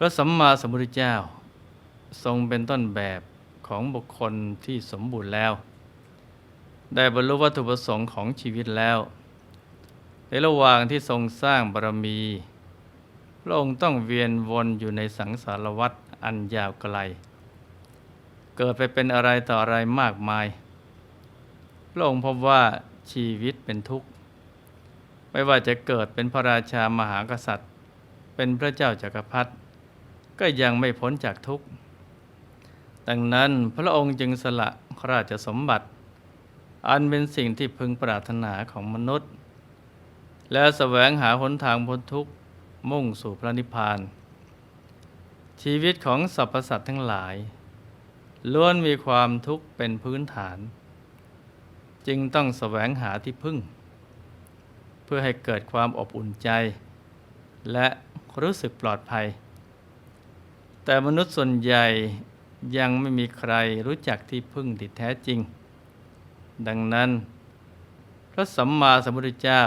พระสัมมาสัมพุทธเจ้า ทรงเป็นต้นแบบของบุคคลที่สมบูรณ์แล้ว ได้บรรลุวัตถุประสงค์ของชีวิตแล้ว ในระหว่างที่ทรงสร้างบารมี พระองค์ต้องเวียนวนอยู่ในสังสารวัฏอันยาวไกล เกิดไปเป็นอะไรต่ออะไรมากมาย พระองค์พบว่าชีวิตเป็นทุกข์ ไม่ว่าจะเกิดเป็นพระราชามหากษัตริย์ เป็นพระเจ้าจากักรพรรดิ ก็ยังไม่พ้นจากทุกข์ ดังนั้นพระองค์จึงสละราชสมบัติ อันเป็นสิ่งที่พึงปรารถนาของมนุษย์ และแสวงหาหนทางพ้นทุกข์มุ่งสู่พระนิพพาน ชีวิตของสรรพสัตว์ทั้งหลายล้วนมีความทุกข์เป็นพื้นฐาน จึงต้องแสวงหาที่พึ่ง เพื่อให้เกิดความอบอุ่นใจ และรู้สึกปลอดภัย แต่มนุษย์ส่วนใหญ่ยังไม่มีใครรู้จักที่พึ่งที่แท้จริง ดังนั้น พระสัมมาสัมพุทธเจ้า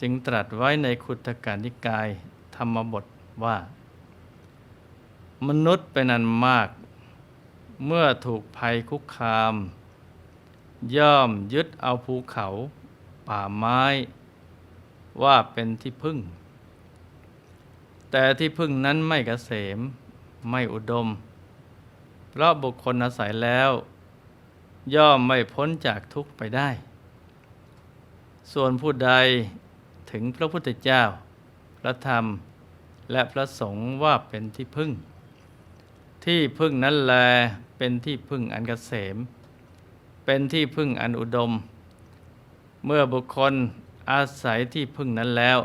จึงตรัสไว้ในคุตการนิกายธรรมบทว่า มนุษย์เป็นอันมาก เมื่อถูกภัยคุกคาม ย่อมยึดเอาภูเขาป่าไม้ ว่าเป็นที่พึ่ง แต่ที่พึ่งนั้นไม่กเกษม ไม่อุดม เพราะบุคคลอาศัยแล้ว ย่อมไม่พ้นจากทุกข์ไปได้ ส่วนผู้ใดถึงพระพุทธเจ้า พระธรรมและพระสงฆ์ว่าเป็นที่พึ่ง ที่พึ่งนั้นแลเป็นที่พึ่งอันกเกษม เป็นที่พึ่งอันอุดม เมื่อบุคคลอาศัยที่พึ่งนั้นแล้ว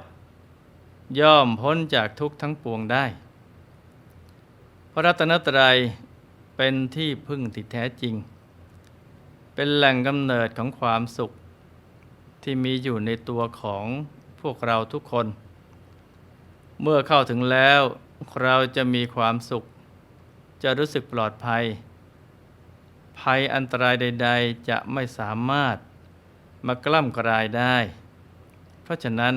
ย่อมพ้นจากทุกข์ทั้งปวงได้ ระรัตนตรัยเป็นที่พึ่งที่แท้จริง เป็นแหล่งกำเนิดของความสุข ที่มีอยู่ในตัวของพวกเราทุกคน เมื่อเข้าถึงแล้วเราจะมีความสุข จะรู้สึกปลอดภัย ภัยอันตรายใด ๆ จะไม่สามารถมากล้ำกลายได้ เพราะฉะนั้น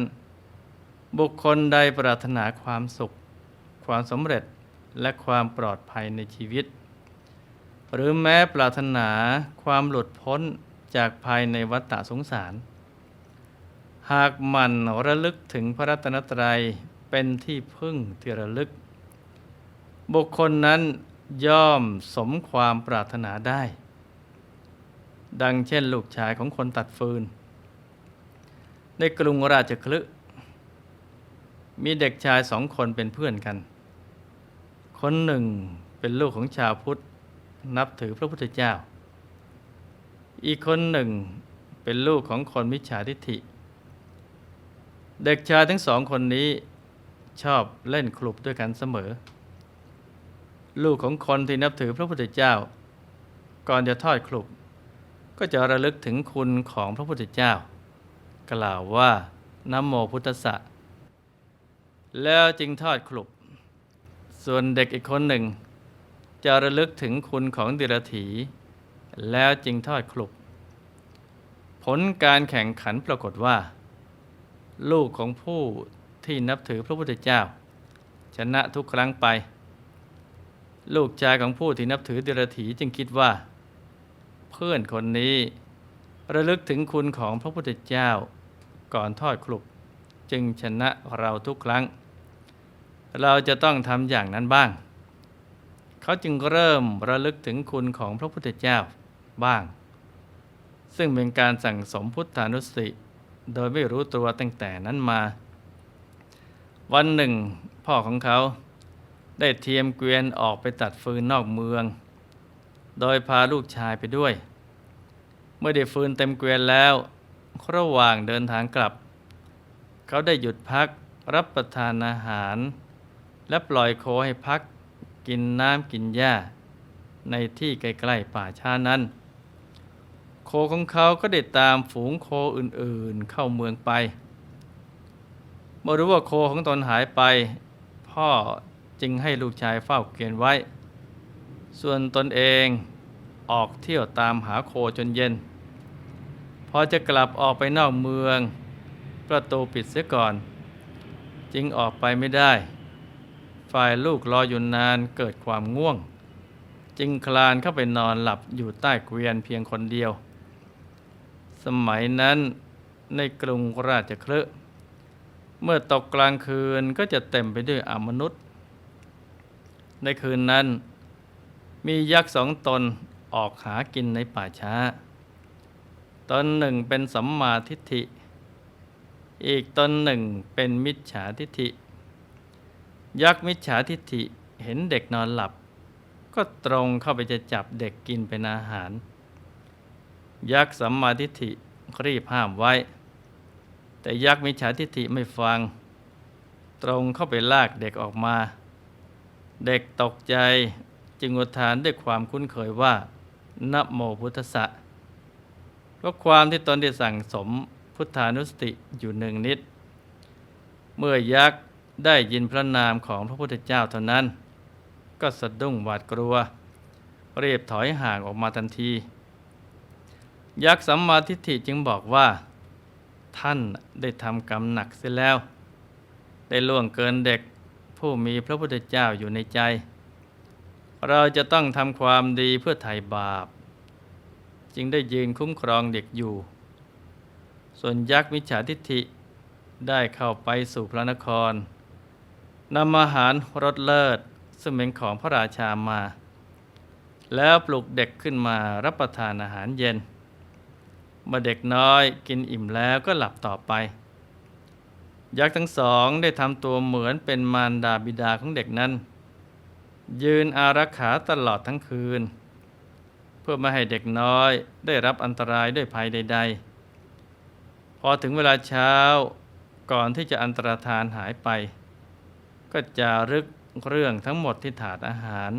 บุคคลใดปรารถนาความสุข ความสำเร็จ และความปลอดภัยในชีวิต หรือแม้ปรารถนาความหลุดพ้นจากภายในวัฏฏะสงสาร หากมันระลึกถึงพระรัตนตรัยเป็นที่พึ่งที่ระลึก บุคคลนั้นย่อมสมความปรารถนาได้ ดังเช่นลูกชายของคนตัดฟืน ในกรุงราชคลึมีเด็กชายสองคนเป็นเพื่อนกัน คนหนึ่งเป็นลูกของชาวพุทธนับถือพระพุทธเจ้า อีกคนหนึ่งเป็นลูกของคนมิจฉาทิฏฐิ เด็กชายทั้งสองคนนี้ชอบเล่นคลุบด้วยกันเสมอ ลูกของคนที่นับถือพระพุทธเจ้า ก่อนจะทอดคลุบก็จะระลึกถึงคุณของพระพุทธเจ้า กล่าวว่าน้ำโมพุทธะแล้วจึงทอดคลุบ ส่วนเด็กอีกคนหนึ่ง จะระลึกถึงคุณของดิรถี แล้วจึงทอดคลุบผลการแข่งขันปรากฏว่า ลูกของผู้ที่นับถือพระพุทธเจ้า ชนะทุกครั้งไป ลูกชายของผู้ที่นับถือดิรถีจึงคิดว่า เพื่อนคนนี้ระลึกถึงคุณของพระพุทธเจ้า ก่อนทอดคลุบจึงชนะเราทุกครั้ง เราจะต้องทำอย่างนั้นบ้าง เขาจึงเริ่มระลึกถึงคุณของพระพุทธเจ้าบ้าง ซึ่งเป็นการสั่งสมพุทธานุสติ โดยไม่รู้ตัวตั้งแต่นั้นมา วันหนึ่ง พ่อของเขาได้เทียมเกวียนออกไปตัดฟืนนอกเมือง โดยพาลูกชายไปด้วย เมื่อได้ฟืนเต็มเกวียนแล้ว ระหว่างเดินทางกลับ เขาได้หยุดพักรับประทานอาหาร และปล่อยโคให้พักกินน้ำกินหญ้า ในที่ใกล้ๆป่าช้านั้น โคของเขาก็ได้ตามฝูงโคอื่นๆเข้าเมืองไปเมื่อรู้ว่าโคของตนหายไป พ่อจึงให้ลูกชายเฝ้าเกวียนไว้ ส่วนตนเองออกเที่ยวตามหาโคจนเย็น พอจะกลับออกไปนอกเมือง ประตูปิดเสียก่อน จึงออกไปไม่ได้ ฝ่ายลูกรออยู่นานเกิดความง่วง จึงคลานเข้าไปนอนหลับอยู่ใต้เกวียนเพียงคนเดียว สมัยนั้นในกรุงราชคฤห์เมื่อตกกลางคืนก็จะเต็มไปด้วยอมนุษย์ ในคืนนั้น มียักษ์สองตนออกหากินในป่าช้า ตนหนึ่งเป็นสัมมาทิฏฐิ อีกตนหนึ่งเป็นมิจฉาทิฏฐิ ยักษ์มิจฉาทิฏฐิเห็นเด็กนอนหลับ ก็ตรงเข้าไปจะจับเด็กกินเป็นอาหาร ยักษ์สัมมาทิฏฐิรีบห้ามไว้ แต่ยักษ์มิจฉาทิฏฐิไม่ฟัง ตรงเข้าไปลากเด็กออกมา เด็กตกใจจึงอุทานด้วยความคุ้นเคยว่านะโมพุทธะเพราะความที่ตนได้สั่งสมพุทธานุสติอยู่หนึ่งนิด เมื่อยักษ์ ได้ยินพระนามของพระพุทธเจ้าเท่านั้น ก็สะดุ้งหวาดกลัว เรียบถอยห่างออกมาทันที ยักษ์สัมมาทิฏฐิจึงบอกว่า ท่านได้ทำกรรมหนักเสียแล้ว ได้ล่วงเกินเด็กผู้มีพระพุทธเจ้าอยู่ในใจ เราจะต้องทำความดีเพื่อไถ่บาป จึงได้ยืนคุ้มครองเด็กอยู่ ส่วนยักษ์มิจฉาทิฏฐิได้เข้าไปสู่พระนคร นำอาหารรสเลิศ ซึ่งเป็นของพระราชามา แล้วปลุกเด็กขึ้นมารับประทานอาหารเย็น เมื่อเด็กน้อยกินอิ่มแล้วก็หลับต่อไป ยักษ์ทั้งสองได้ทำตัวเหมือนเป็นมารดาบิดาของเด็กนั้น ยืนอารักขาตลอดทั้งคืน เพื่อไม่ให้เด็กน้อยได้รับอันตรายด้วยภัยใด ๆ พอถึงเวลาเช้าก่อนที่จะอันตรธานหายไป ก็จะรึกเรื่องทั้งหมดที่ถาดอาหาร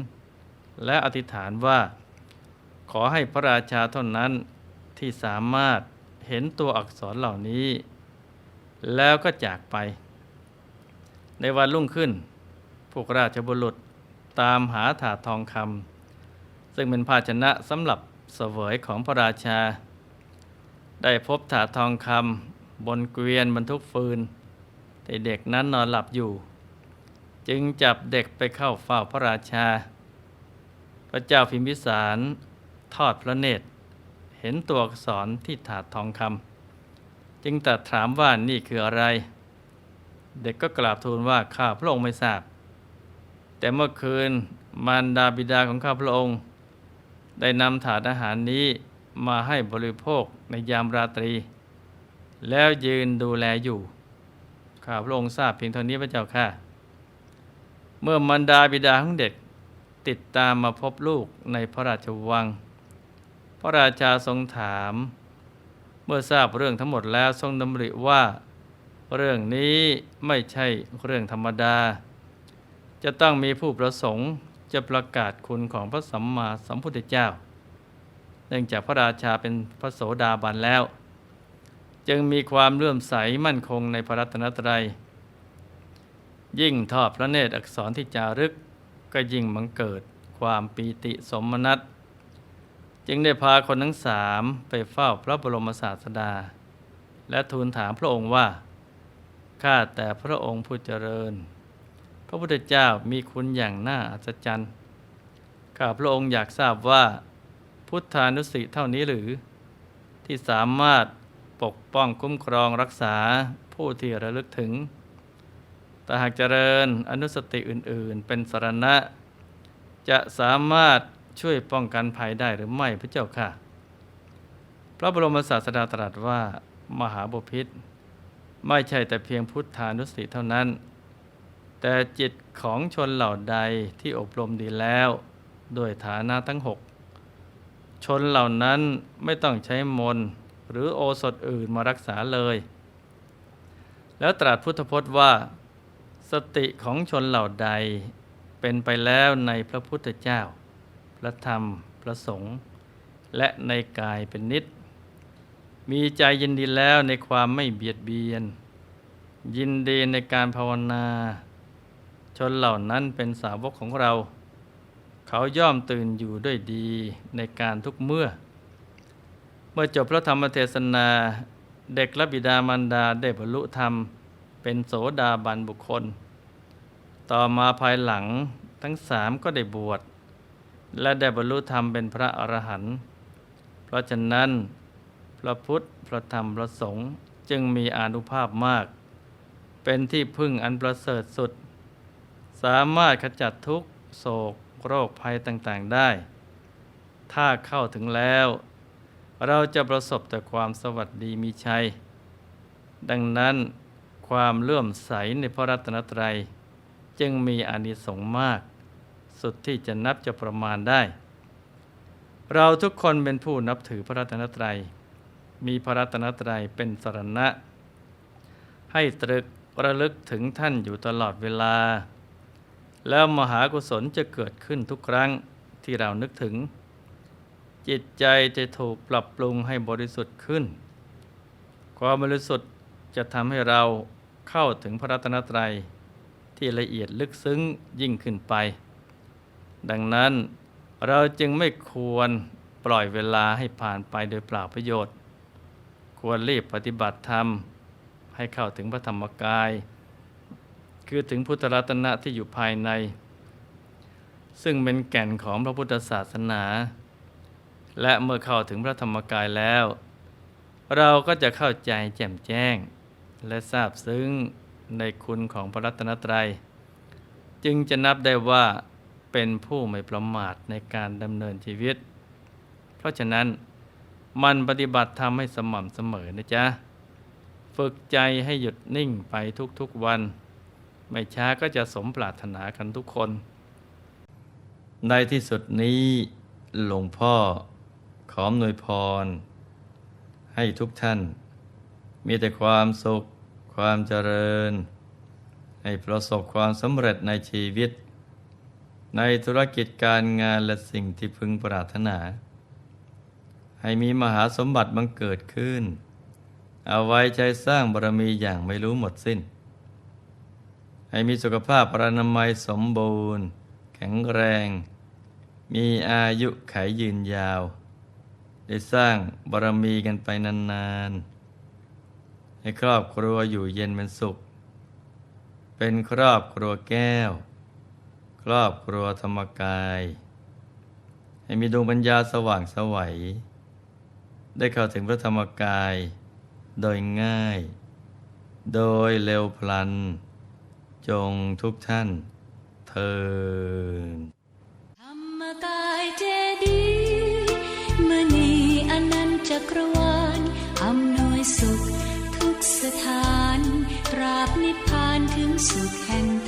และอธิษฐานว่า ขอให้พระราชาเท่านั้นที่สามารถเห็นตัวอักษรเหล่านี้ แล้วก็จากไป ในวันรุ่งขึ้น พวกราชบุรุษตามหาถาดทองคำซึ่งเป็นภาชนะสำหรับเสวยของพระราชา ได้พบถาดทองคำบนเกวียนบรรทุกฟืนแต่เด็กนั้นนอนหลับอยู่ จึงจับเด็กไปเข้าเฝ้าพระราชา พระเจ้าพิมพิสารทอดพระเนตร เห็นตัวอักษรที่ถาดทองคำจึงตรัสถามว่านี่คืออะไร เด็กก็กราบทูลว่าข้าพระองค์ไม่ทราบ แต่เมื่อคืนมารดาบิดาของข้าพระองค์ ได้นำถาดอาหารนี้มาให้บริโภคในยามราตรี แล้วยืนดูแลอยู่ ข้าพระองค์ทราบเพียงเท่านี้พระเจ้าค่ะ เมื่อมารดาบิดาของเด็กติดตามมาพบลูกในพระราชวัง พระราชาทรงถาม เมื่อทราบเรื่องทั้งหมดแล้วทรงดำริว่า เรื่องนี้ไม่ใช่เรื่องธรรมดา จะต้องมีผู้ประสงค์จะประกาศคุณของพระสัมมาสัมพุทธเจ้า เนื่องจากพระราชาเป็นพระโสดาบันแล้ว จึงมีความเลื่อมใสมั่นคงในพระรัตนตรัย ยิ่งทอดพระเนตรอักษรที่จารึกก็ยิ่งบังเกิดความปีติสมนัตจึงได้พาคนทั้งสามไปเฝ้าพระบรมศาสดา และทูลถามพระองค์ว่า ข้าแต่พระองค์ผู้เจริญ พระพุทธเจ้ามีคุณอย่างน่าอัศจรรย์ ข้าพระองค์อยากทราบว่า พุทธานุสติเท่านี้หรือ ที่สามารถปกป้องคุ้มครองรักษาผู้ที่ระลึกถึง แต่หากเจริญอนุสติอื่น ๆ เป็นสรณะ จะสามารถช่วยป้องกันภัยได้หรือไม่พระเจ้าค่ะ พระบรมศาสดาตรัสว่ามหาบุพิษไม่ใช่แต่เพียงพุทธานุสติเท่านั้น แต่จิตของชนเหล่าใดที่อบรมดีแล้วด้วยฐานะทั้งหกชนเหล่านั้นไม่ต้องใช้มนหรือโอสถอื่นมารักษาเลย แล้วตรัสพุทธพจน์ว่า สติของชนเหล่าใดเป็นไปแล้วในพระพุทธเจ้า พระธรรม พระสงฆ์และในกายเป็นนิด มีใจยินดีแล้วในความไม่เบียดเบียน ยินดีในการภาวนา ชนเหล่านั้นเป็นสาวกของเรา เขาย่อมตื่นอยู่ด้วยดีในการทุกเมื่อ เมื่อจบพระธรรมเทศนาเด็กและบิดามารดาได้บรรลุธรรมเป็นโสดาบันบุคคล ต่อมาภายหลังทั้งสามก็ได้บวชและได้บรรลุธรรมเป็นพระอรหันต์เพราะฉะนั้น พระพุทธพระธรรมพระสงฆ์จึงมีอานุภาพมาก เป็นที่พึ่งอันประเสริฐสุด สามารถขจัดทุกโศกโรคภัยต่างๆได้ ถ้าเข้าถึงแล้ว เราจะประสบแต่ความสวัสดีมีชัย ดังนั้นความเลื่อมใสในพระรัตนตรัย จึงมีอานิสงส์มาก สุดที่จะนับจะประมาณได้ เราทุกคนเป็นผู้นับถือพระรัตนตรัย มีพระรัตนตรัยเป็นสรณะ ให้ตรึกระลึกถึงท่านอยู่ตลอดเวลา แล้วมหากุศลจะเกิดขึ้นทุกครั้งที่เรานึกถึง จิตใจจะถูกปรับปรุงให้บริสุทธิ์ขึ้น ความบริสุทธิ์จะทำให้เราเข้าถึงพระรัตนตรัย ที่ละเอียดลึกซึ้งยิ่งขึ้นไป ดังนั้นเราจึงไม่ควรปล่อยเวลาให้ผ่านไปโดยเปล่าประโยชน์ ควรรีบปฏิบัติธรรม ให้เข้าถึงพระธรรมกาย คือถึงพุทธรัตนะที่อยู่ภายใน ซึ่งเป็นแก่นของพระพุทธศาสนา และเมื่อเข้าถึงพระธรรมกายแล้ว เราก็จะเข้าใจแจ่มแจ้ง และทราบซึ้ง ในคุณของพระรัตนตรัย จึงจะนับได้ว่าเป็นผู้ไม่ประมาทในการดำเนินชีวิต เพราะฉะนั้นมันปฏิบัติทำให้สม่ำเสมอนะจ๊ะ ฝึกใจให้หยุดนิ่งไปทุกๆวัน ไม่ช้าก็จะสมปรารถนากันทุกคน ในที่สุดนี้หลวงพ่อขออำนวยพร ให้ทุกท่าน มีแต่ความสุข ความเจริญ ให้ประสบความสำเร็จในชีวิต ในธุรกิจการงานและสิ่งที่พึงปรารถนา ให้มีมหาสมบัติบังเกิดขึ้น เอาไว้ใช้สร้างบารมีอย่างไม่รู้หมดสิ้น ให้มีสุขภาพปรานามัยสมบูรณ์ แข็งแรง มีอายุขายยืนยาว ได้สร้างบารมีกันไปนานๆ ให้ครอบครัวอยู่เย็นเป็นสุข เป็นครอบครัวแก้ว ครอบครัวธรรมกาย ให้มีดวงปัญญาสว่างสวัย ได้เข้าถึงพระธรรมกาย โดยง่าย โดยเร็วพลัน จงทุกท่านเธร ถึงสุขแห่ง